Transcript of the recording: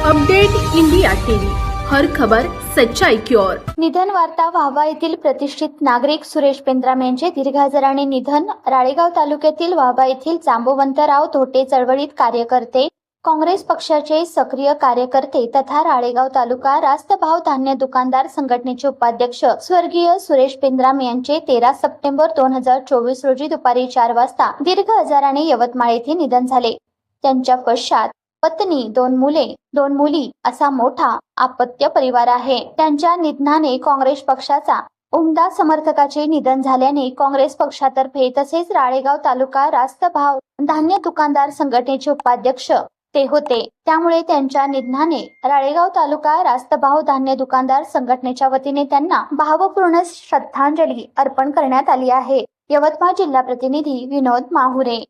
Update India TV. हर खबर सच्चाई की ओर. निधन वार्ता वाहवा येथील प्रतिष्ठित नागरिक सुरेश पेंद्राम यांचे दीर्घाजराने निधन राळेगाव तालुक्यातील वाहवा येथील जांबोवंतराव धोटे चळवळीत कार्यकर्ते काँग्रेस पक्षाचे सक्रिय कार्यकर्ते तथा राळेगाव तालुका रास्त भाव धान्य दुकानदार संघटनेचे उपाध्यक्ष स्वर्गीय सुरेश पेंद्राम यांचे तेरा सप्टेंबर दोन हजार चोवीस रोजी दुपारी चार वाजता दीर्घ आजाराने यवतमाळ येथे निधन झाले. त्यांच्या पश्चात पत्नी दोन मुले दोन मुली असा मोठा आपत्य परिवार आहे. त्यांच्या निधनाने काँग्रेस पक्षाचा उमदा समर्थकाचे निधन झाल्याने काँग्रेस पक्षातर्फे तसेच राळेगाव तालुका रास्त भाव धान्य दुकानदार संघटनेचे उपाध्यक्ष ते होते. त्यामुळे त्यांच्या निधनाने राळेगाव तालुका रास्त भाव धान्य दुकानदार संघटनेच्या वतीने त्यांना भावपूर्ण श्रद्धांजली अर्पण करण्यात आली आहे. यवतमाळ जिल्हा प्रतिनिधी विनोद माहुरे.